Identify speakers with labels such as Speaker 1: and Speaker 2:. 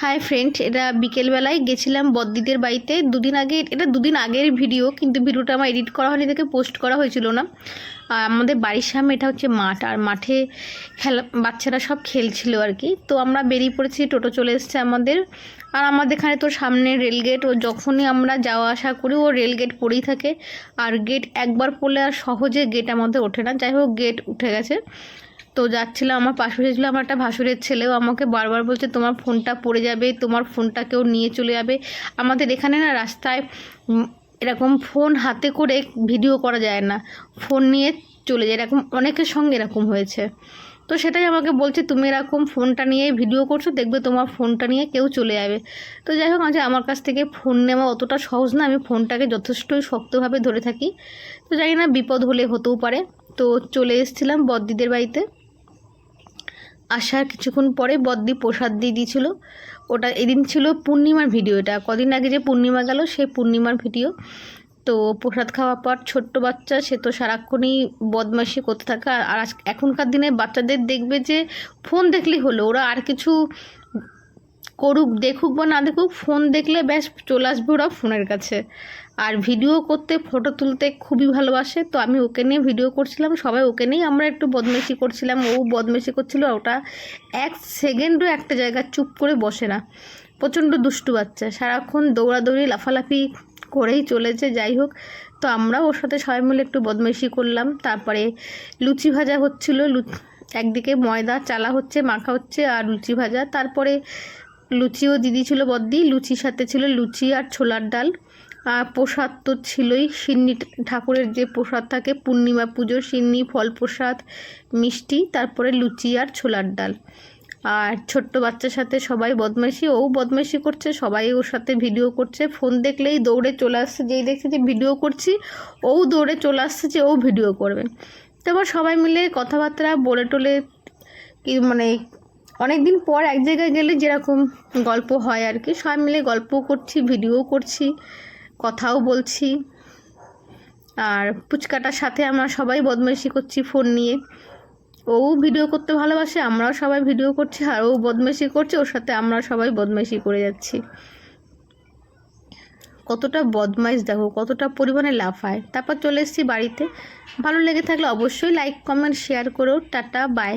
Speaker 1: Hi friend এটা বিকেলবেলায় গেছিলাম বদ্দিদের বাড়িতে। দুদিন আগে, এটা দুদিন আগের ভিডিও কিন্তু ভিডিওটা আমার এডিট করা হয়নি, দেখে পোস্ট করা হয়েছিল না। আমাদের বাড়ির সামনে এটা হচ্ছে মাঠ, আর মাঠে খেলা, বাচ্চারা সব খেলছিল আর কি। তো আমরা বেরিয়ে পড়েছি, টোটো চলে এসছে আমাদের। আর আমাদের এখানে তো সামনে রেলগেট ও যখনই আমরা যাওয়া আসা করি, ও রেলগেট পড়েই থাকে। আর গেট একবার পড়লে আর সহজে গেট আমাদের ওঠে না। যাই হোক, গেট উঠে গেছে। তো যাচ্ছিলাম আমার পাশে ছিল আমার একটা ভাসুরের ছেলেও আমাকে বারবার বলছে, তোমার ফোনটা পড়ে যাবে, তোমার ফোনটা কেউ নিয়ে চলে যাবে। আমাদের এখানে না রাস্তায় এরকম ফোন হাতে করে ভিডিও করা যায় না। ফোন নিয়ে চলে যায়, এরকম অনেকের সঙ্গে এরকম হয়েছে। তো সেটাই আমাকে বলছে, তুমি এরকম ফোনটা নিয়ে ভিডিও করছ, দেখবে তোমার ফোনটা নিয়ে কেউ চলে যাবে। তো যাই হোক আজ আমার কাছ থেকে ফোন নেওয়া অতটা সহজ না, আমি ফোনটাকে যথেষ্টই শক্তভাবে ধরে থাকি। তো জানি না, বিপদ হলে হতেও পারে। তো চলে এসেছিলাম বদ্দিদের বাড়িতে। আসার কিছুক্ষণ পরে বদ্দি প্রসাদ দিয়ে দিয়েছিল ওটা এদিন ছিল পূর্ণিমার ভিডিও এটা কদিন আগে যে পূর্ণিমা গেল সেই পূর্ণিমার ভিডিও। তো প্রসাদ খাওয়ার পর ছোট্ট বাচ্চা, সে তো সারাক্ষণই বদমাইশি করতে থাকে। আর এখনকার দিনে বাচ্চাদের দেখবে যে, ফোন দেখলেই হলো। ওরা আর কিছু করুক, দেখুক বা না দেখুক ফোন দেখলে ব্যাস চলে আসবে ওরা ফোনের কাছে। আর ভিডিও করতে ফটো তুলতে খুবই ভালোবাসে, তো আমি ওকে নিয়ে ভিডিও করছিলাম, সবাই ওকে নিয়েই আমরা একটু বদমেশি করছিলাম, ও বদমেশি করছিল, ওটা এক সেকেন্ডও একটা জায়গায় চুপ করে বসে না। প্রচণ্ড দুষ্টু বাচ্চা, সারাক্ষণ দৌড়াদৌড়ি, লাফালাফি করেই চলেছে, যাই হোক। তো আমরা ওর সাথে সবাই মিলে একটু বদমেশি করলাম, তারপরে লুচি ভাজা হচ্ছিল লু- একদিকে ময়দা, চালা হচ্ছে, মাখা হচ্ছে, আর লুচি ভাজা। তারপরে লুচিও দিদি ছিল বদ্দি, লুচির সাথে ছিল লুচি আর ছোলার ডাল। আর প্রসাদ তো ছিলই, সিন্নি ঠাকুরের যে প্রসাদ থাকে, পূর্ণিমা পুজোর সিন্নি ফল প্রসাদ, মিষ্টি, তারপরে লুচি আর ছোলার ডাল। আর ছোট্ট বাচ্চার সাথে সবাই বদমাইশি, ও বদমাইশি করছে, সবাই ওর সাথে ভিডিও করছে। ফোন দেখলেই দৌড়ে চলে আসছে, যেই দেখছে যে ভিডিও করছি, ও দৌড়ে চলে আসছে যে ও ভিডিও করবে। তারপর সবাই মিলে কথাবার্তা বলে টলে কি মানে অনেক দিন পর এক জায়গায় গেলে যেরকম গল্প হয় আর কি, সবাই মিলে গল্প করছি, ভিডিও করছি, কথাও বলছি। আর পুচকাটার সাথে আমরা সবাই বদমাইশি করছি ফোন নিয়ে। ও ভিডিও করতে ভালোবাসে, আমরাও সবাই ভিডিও করছি, আর ও বদমাইশি করছে, ওর সাথে আমরা সবাই বদমাইশি করে যাচ্ছি। কতটা বদমাইশ, দেখো, কতটা পরিমাণে লাফায়। তারপর চলে এসেছি বাড়িতে। ভালো লেগে থাকলে অবশ্যই লাইক কমেন্ট শেয়ার করো। Tata bye